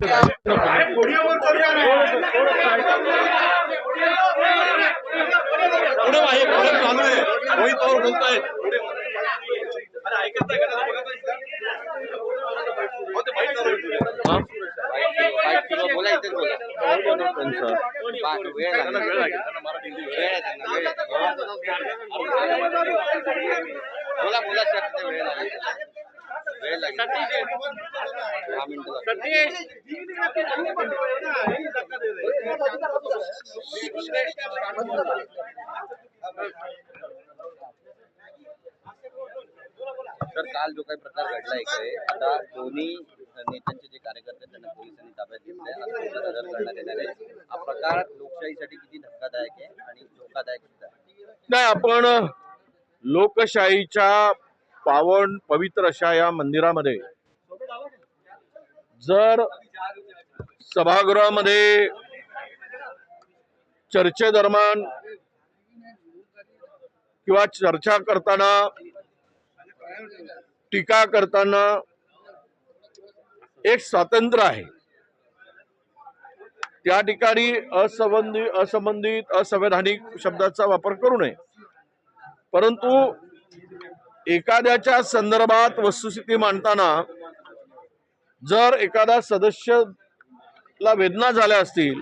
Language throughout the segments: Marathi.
पुढे आहे पुढे चालू आहे मोहित पवार बोलतायत ते बोला बोला वेळ लागेल. बोला बोला सर वेळ लागेल वेळ लागेल दहा मिनिटं लागतील. तर काल जो काही प्रकार घडला इकडे आता दोन्ही नेत्यांचे जे कार्यकर्ते त्यांना पोलिसांनी ताब्यात घेतले आता पुढचं हजर करण्यात येणार आहे हा प्रकार लोकशाहीसाठी किती धक्कादायक आहे आणि धोकादायक सुद्धा आहे. नाही आपण लोकशाहीच्या पावन पवित्र अशा या मंदिरामध्ये जर सभागृहामध्ये चर्चेदरम्यान किंवा चर्चा करताना टीका करताना एक स्वातंत्र्य आहे. त्या ठिकाणी असंबंधित असंबंधित असंवैधानिक शब्दाचा वापर करू नये. परंतु एखाद्याच्या संदर्भात वस्तुस्थिती मांडताना जर एखादा सदस्यला वेदना झाल्या असतील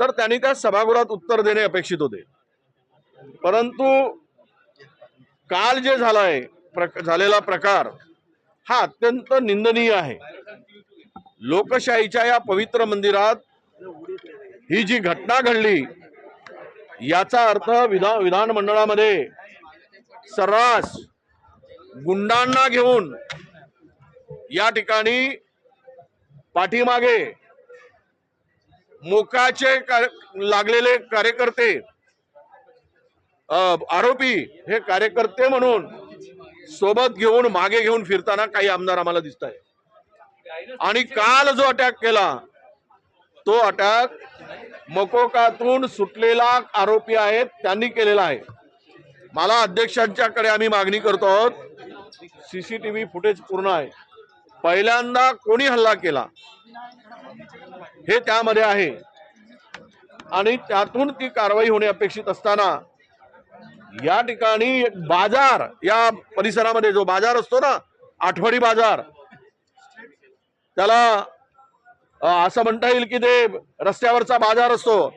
तर त्यांनी त्या सभागृहात उत्तर देणे अपेक्षित होते. परंतु काल जे झालाय प्रक झालेला प्रकार हा अत्यंत निंदनीय आहे. लोकशाहीच्या या पवित्र मंदिरात ही जी घटना घडली याचा अर्थ विधान विधानमंडळामध्ये सर्रास गुंडांना घेऊन या ठिकाणी पाठीमागे मोकाचे लागलेले कार्यकर्ते अ, आरोपी हे कार्यकर्ते म्हणून सोबत घेऊन मागे घेऊन फिरताना काही आमदार आम्हाला दिसत आहे आणि काल जो अटॅक केला तो अटॅक मकोकातून सुटलेला आरोपी आहेत त्यांनी केलेला आहे. मला अध्यक्षांच्याकडे आम्ही मागणी करतो आहोत सीसीटीव्ही फुटेज पूर्ण आहे. पहिल्यांदा कोणी हल्ला केला? हे त्यामध्ये आहे. आणि त्यातून ती कारवाई होणे अपेक्षित असताना या ठिकाणी बाजार या परिसरामध्ये जो बाजार असतो ना आठवडी बाजार त्याला असं म्हणता येईल की ते रस्त्यावरचा बाजार असतो.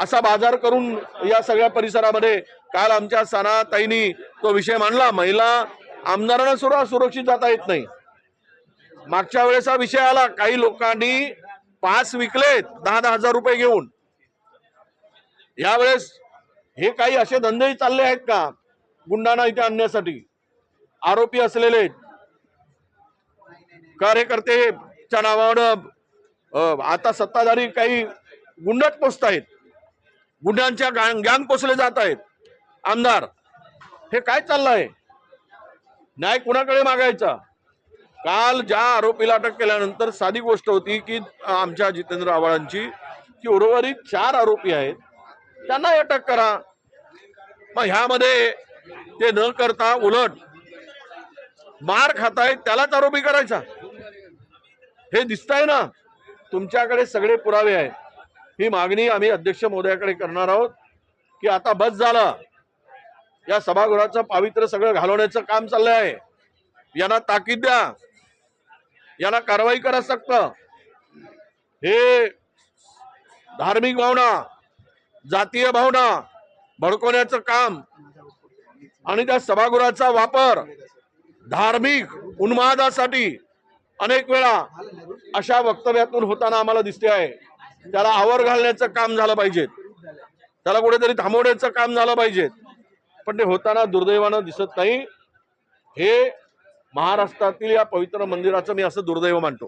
असा बाजार करून या सगळ्या परिसरामध्ये काल आमच्या सणाताईंनी तो विषय मांडला. महिला आमदारांना सुद्धा सुरक्षित जाता येत नाही. मागच्या वेळेस हा विषय आला काही लोकांनी पास विकलेत दहा दहा हजार रुपये घेऊन. यावेळेस हे काही असे धंदेही चालले आहेत का? गुंडांना इथे आणण्यासाठी. आरोपी असलेले कार्यकर्तेच्या नावानं आता सत्ताधारी काही गुंडच पोचत आहेत गुंडांच्या गॅंग पोचले जात आहेत. आमदार हे काय चाललं आहे न्याय कुणाकडे मागायचा? काल ज्या आरोपीला अटक केल्यानंतर साधी गोष्ट होती की आमच्या जितेंद्र आव्हाडांची की उर्वरित चार आरोपी आहेत त्यांना अटक करा. मग ह्यामध्ये ते न करता उलट मार खातायत त्यालाच आरोपी करायचा. हे दिसतंय ना तुमच्याकडे सगळे पुरावे आहेत. ही मागणी आम्ही अध्यक्ष महोदयाकडे करणार आहोत की आता बस झाला. या सभागृहाचं पावित्र्य सगळं घालवण्याचं काम चाललंय आहे. यांना ताकीद द्या. यांना कारवाई करा सक्त. हे धार्मिक भावना जातीय भावना भडकवण्याचं काम आणि त्या सभागृहाचा वापर धार्मिक उन्मादासाठी अनेक वेळा अशा वक्तव्यातून होताना आम्हाला दिसते आहे. त्याला आवर घालण्याचं काम झालं पाहिजे त्याला कुठेतरी थांबवण्याचं काम झालं पाहिजे पण ते होताना दुर्दैवानं दिसत नाही. हे महाराष्ट्रातील या पवित्र मंदिराचं मी असं दुर्दैव मानतो.